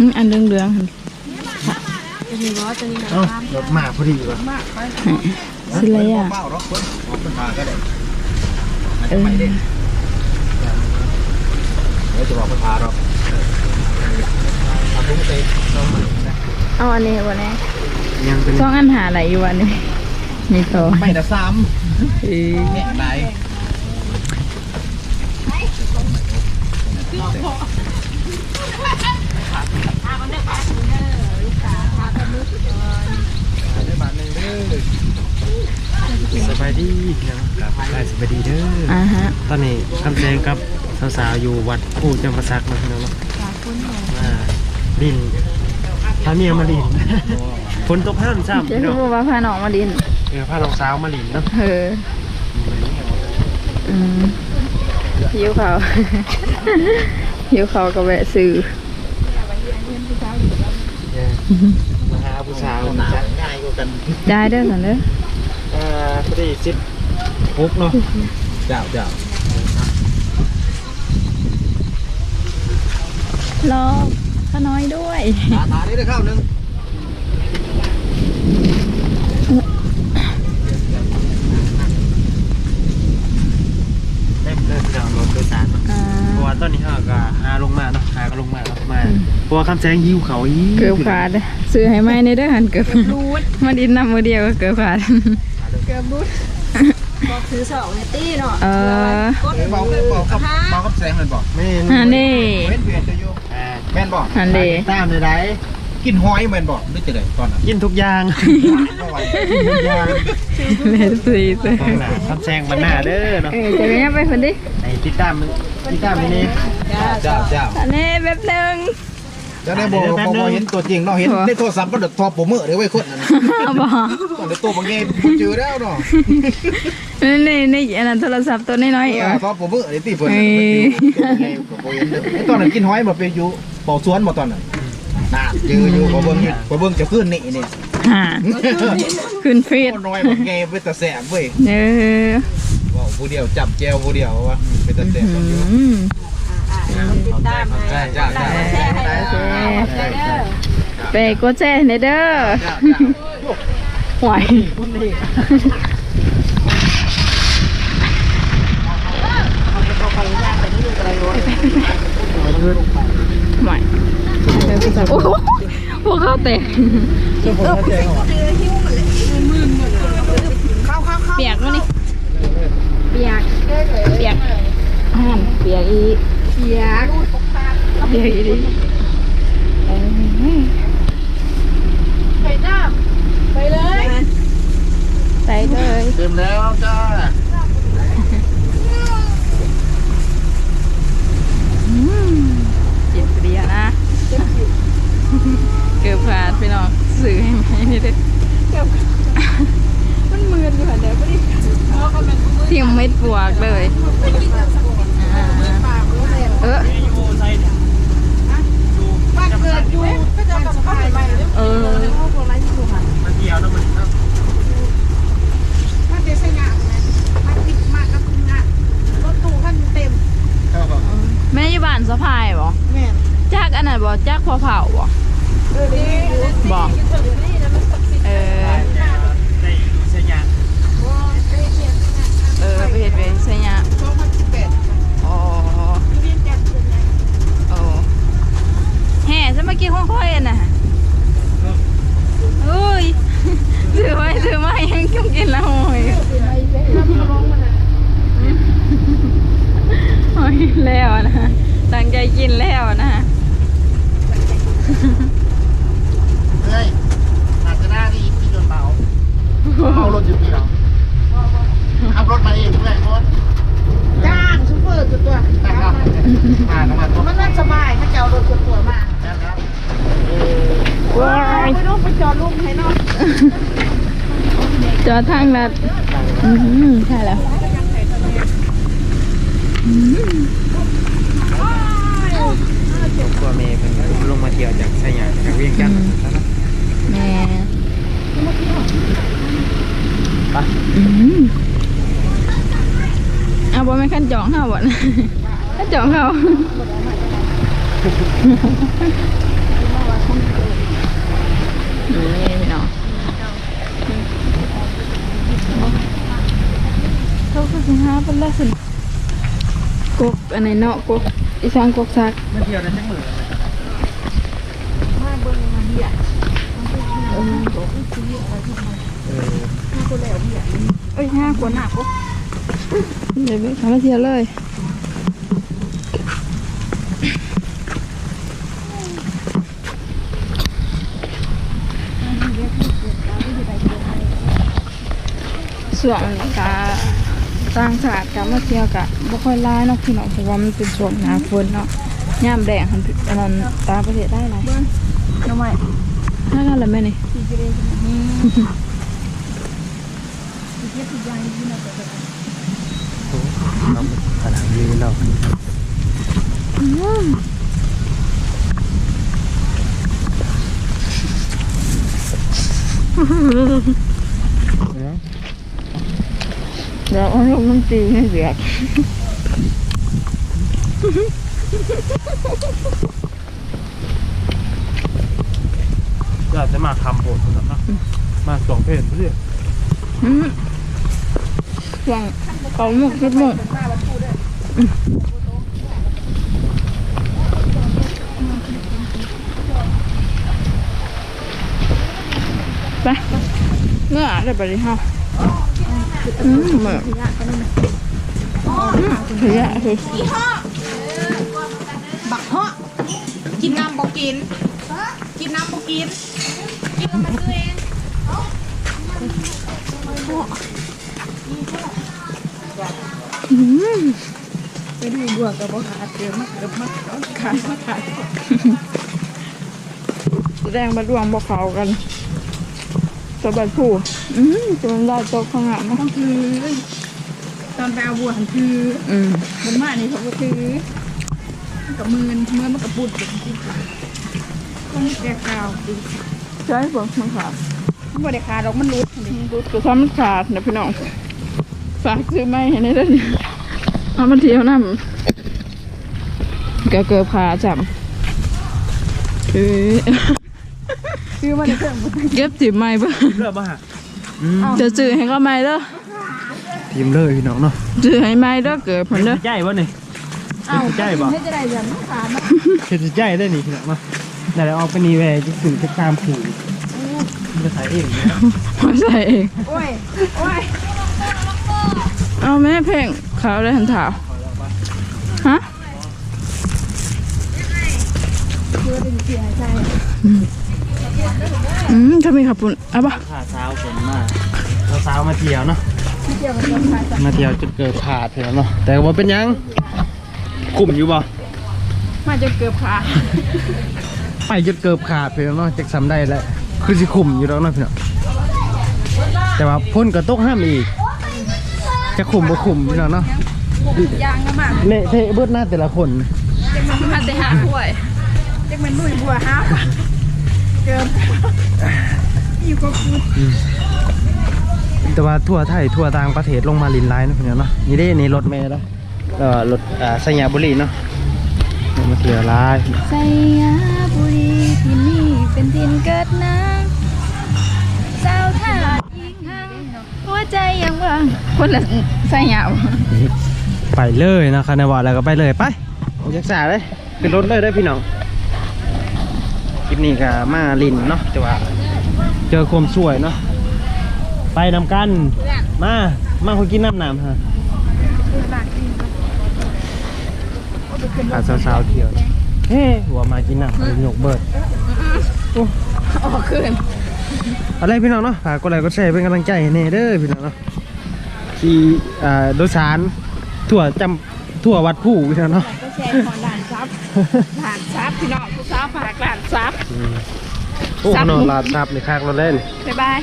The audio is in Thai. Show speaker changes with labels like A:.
A: อืมอันเหลืองๆหั่น
B: เอ้าดอกหมาพอดีว่ะ
A: สิเลยอะ
B: เป้าเนาะคนออกเป็นพาก็ได้
A: เออ
B: เดี๋ยวจะบอกเป็นพาเราเอาตุ้งเตะต้องมานะ
A: เอาอันนี้บ่แน่
B: ยังเป็น
A: สองอันหาอะไรอยู่อันนี้มีโต
B: ไม่แต่ซ้
A: เออำ
B: เนี่ ยไหน
C: สบายดีนะครับได้สบายดีเด้อ
A: อ่าฮะ
C: ตอนนี้คำแจงกับสาวๆอยู่วัดผู้จำปาสักมาพี่น้องเนาะมาดินพาเมียมาดินฝนตกห้ามซ้ำ
A: เจ๊
C: พี่น้อง
A: บอกว่าพาน้องมาดิน
C: เออพาน้องสาวมาดินเนาะ
A: เอออืมหิวเขาว หิวเขาวก็แวะซื้อ
C: เออ มาหาผู้สาว
B: ห
C: นะ
B: นา
C: จ๊ะ
B: ง่ายกว่ากัน
A: ได้เด้อสันเด้อ
C: เอ่อพอดีสิบปุ๊บเนาะ
B: เจ้าเจ้าร
A: อข้าน้อยด้วย
B: ตาตาได้ได้ข้าวนึง
C: เต็มเลยพี่น้องรถโดยสารเนาะ
A: อ่า
C: เพราะ ว่าตอนนี้เราก็หาลงมาเนาะหาก็ลงมาเนาะมาเพราะว่าคำแจงหิวเขาอี
A: เกือบขาดเด้อซื้อให้ไหมในเด้อหันเกือบรูดมาดินนำมือเดียวก็เกือบขาด
D: บอกถือสองในตี้เนาะ
A: เออ
B: เบาเบาครับเบาครับแสงเลยบอก
C: ไม่
A: ฮันนี่
B: เว้นเวียนจะอยู่
C: อ่า
B: แม่นบอก
A: ฮันเด
C: ตามเลยได้
B: กินหอยแม่นบอกนึกจะได้ตอนนั้น
C: กินทุกอย่าง
B: ก็ไหว
C: ทุกอย่าง
A: เลสซีเซ
C: ตรงหน้าคำแซงบันหน้าเด้อเนาะ
A: เออจะไปยังไปคนดิ
C: ไอ้ติดตาม ติดตามนี่
B: เจ้าเจ้า
A: อันนี้แบบหนึง
B: จะได้บอกพอเห็นตัวจริงเนาะเห็นในโทรศัพท์ก็เดือดทอผมเมื่อเดี๋ยวไว้คนนั้น
A: เอาบอก
B: ต้องเดี๋ยวตัวบางเงี้ยเจอแล้วเนาะ
A: นี่นี่นี่อันนั้นโทรศัพท์ตัวน้อยๆเออ
B: ทอผมเมื่อเดี๋ยวตีเพิ่นตอนนั้นกินหอยมาไปอยู่เป่าสวนมาตอนนั้นน่าเจออยู่พอเบิ่งพอเบิ่งจะขึ้นนี่นี่
A: ฮะขึ้นฟีด
B: น้อยบางเงี้ยเป็นตะแสบเว้ย
A: เออ
B: ว่า ผู้เดียวจับแจวผู้เดียวว่าเป็นตะแสบ
A: อืม
D: ติดตามให้
B: ใช่ใช่ใช่
D: แชร์ให้เด้อแชร์เด้อ
A: ไปกดแช่ในเด้อไหวไหวโอ้โหพวกเขาเตะเปียกมั้ยนี่เปียกเปียกอ่านเปียกอีเปียกเปียกอีดิเอ้ย
D: ไปน้ำไปเลย
A: ใส่เลย
B: เต็มแล้วจ้า
A: จิตเรียนะ เกือบขาดพี่น้องสื่อให้ไหมนี่เด้อเกือบมันมืนอยู่ค่ะเดี๋ยวไม่ได้เทียมเม็ดบวกเลยอ่าเออ
D: บ้านเกิดอยู่ก็จะกลับเข้าไปใหม่เลย
A: เออ
D: พ่อโบราณอยู่หัน
C: มาเที่ยวนะมัน
D: บ้านเดชงานนะบ้านติดมากกับคุณงานรถตู้ขั้นเต็ม
A: แม่อยู่บ้านสะพายบ่
D: แม่น
A: จักอันนั้นบ่จักพอเผาบ่
D: เออดีอยู่
A: บอก
D: ถึงนี่นะมันศักดิ์สิทธิ์
A: เออ
C: ได้เสียง
D: ว่าได้เรียนงาน
A: เออ ไปเฮ็ดไปใส่ยา
D: สองพันสิบแปด
A: อ๋อ
D: เรียนจัดเรียนไง
A: โอ้แห่จะมากินของค่อยอันน่ะอุ้ยถือไว้ถือไว้ยังกินกินแล้วโอ้ย
D: อะไรเลยน้ำร้องมันอะ
A: โอ้ยแล้วนะตั้งใจกินแล้วนะ
B: เฮ้ยอาจจะหน้าที่ที่โดนเบาเอารถอยู่ที่เราขับ รถมาเองด้วยโค้ด
D: จ้างซูเปอร์ตัวตัว
B: นะครับอ่าน้ำมันรถ
D: มันน่าสบายถ้าจะเอารถตัวตัวมา
B: นะครับ
A: ว้าย
D: ไม่ต้องไปจอดลูกให้นอก
A: จอดทางลัดอืมใช่แล้ว
C: ตัวเมย์เป็นลงมาเที่ยวจากสยามจากเวียงจันทร์แล้วนะ
A: แม่
C: ไป
A: อืม บ่แม่นขั้นจ องเฮาบ่นะขั้นจองเฮานี่พี่น้องเขาคือสิหาเพิ่นละสิกกอันไหนเนาะกกอีสานกกซัก
C: มาเที่ยวได้จังมือ
A: เอ้ยห้ากว่าหนักปุ๊ เดี๋ยวไปทำมาเทียเลยส่วนกาต่างชาติกับมาเที่ยวกะบ่ค่อยร้ายเนาะพี่น้องเพราะว่ามันเป็นช่วงหน้าฝนเนาะย่ามแดงหันอันนั้นตาประเทศได้หลายทำไมน่ากันเลยแม่นี่
C: ขนาดนี้เนาะ
A: เดี๋ยวเอาลูกน้ำตีให้เสียก
C: อยากจะมาทำโบสถ์นะครับมาสองเพลงเพื่อ
A: อืมช่วงเป่าหมุกคิดหมุก ไปเมื่อได้ไปเลยฮะอืมเหมือนขยะคือ
D: บักเหาะกินน้ำบ่กิน กินน้ำบ่กิน กินแล้วมันซื้อเอง
A: ไป ดูบัวกับบัวขาเตรียมมาเกือบมาขามาขายแดงมาดวงบ่เขากันสะบัดผู้อืมจนได้ตกข้างหลังมา
D: ต้องถือตอนไปเอาบัวหันถือ
A: อืม
D: บนมานี่เขาก็ถือมันกับมือเมื่อมันกับปุดเป็นที่ต้องแกะกาวดิ
A: ใช่ผมมันขาด
D: มันบ่ได้ขาดหรอกมันรุดดิ
A: ดูตัวซ้ำมันขาดนะพี่น้องฝากซื้อไม่เห็นได้เลย เอามาเที่ยวน้ำก็เกือบขาจับเออ
D: คือมันได้เครื่องบ่
A: เก็บจิบไม่ปะ
C: เลือกมาฮะอืม
A: จะซื้อให้ก็ไม่เด้อ
C: ทีมเลยพี่น้องเนาะ
A: ซื้อให้ไม่เด้อเกิดผลเด้อ
C: ใจบ่นี่
D: เอา
C: ใจบ่
D: ให้จะได้เหรียญมันขาดเนาะ
C: เฮ็ดใจได้นี่พี่น้องเนาะแต่แล้วเอาไปนี่แหวจะถึงจะตามผูกมันจะใส่เองนะ
A: มาใส่เอง
D: โอ้ยโอ้ย
A: เอาแม่เพ่งเขาเลยหันถาวฮะ
D: คือเป็นเสียใจ
A: อืมถ้ามีขับปุ่นเอาปะ
C: ขาเช้าผมมาเช้ามาเที่ยวเนาะ
D: ที่เกี่ยวกับคนขาด
C: มาเที่ยวจุดเกิดขาดเถอะเนาะแต่ว่าเป็นหยังคุมอยู่บ่
A: มาจะเกือบขาด
C: ไปจุดเกิดขาดเถอะเนาะจักสำได้แล้วคือสิคุมอยู่แล้วเนาะพี่น้องแต่ว่าพ่นก็ตกห้ามอีก จะคุมบ่คุมพี่น้องเนาะ
D: ยางก็มาก
C: เละเทะเบิดหน้าแต่ละคน
D: เด็กมัน
A: มาแต่หาถ้วย
D: เด็กมันนุ่ยบัวฮะเกินอยู่ก็คือ
C: แต่ว่าทั่วไทยทั่วต่างประเทศลงมาลินไลน์เนาะพี่น้องเนาะนี่เด้นี่รถเมล์แล้วก็รถอ่าสยามบุรีเนาะมาเที่ยวไลน์
A: ไสยาบุรีที่นี่เป็นทินเกิดนางสาวทาสยิ งหังหัวใจยังว่างคนละไสยาบ่
C: ไปเลยนะคานาว่าแล้วก็ไปเลยไปผมจักษาเลยขึ้นรถเลยได้อพี่น้องคลิปนี้ก็มาลินเนาะแต่ว่าเจอความสวยเนาะไปนำกัน มามาคุยกินน้ำน้ำฮะพาสาวๆเที่ยวเฮ้หัวมากินน้ำไปหยกเบิด
A: ออกคืน
C: อะไรพี่น้องเนาะฝากกดไลค์กดแชร์เป็นกำลังใจให้แน่เด้อพี่น้องเนาะที่อ่าโดยสารทั่วจำทั่ววัดผู้พี่น้องเนาะ
A: ก็แชร์ของด่านซับด่านซับพี่น้องผู้สาวฝากด่านซับ
C: โอ้
A: ซับ
C: นอนลาดซับในคากเราเล่น
A: บ๊ายบาย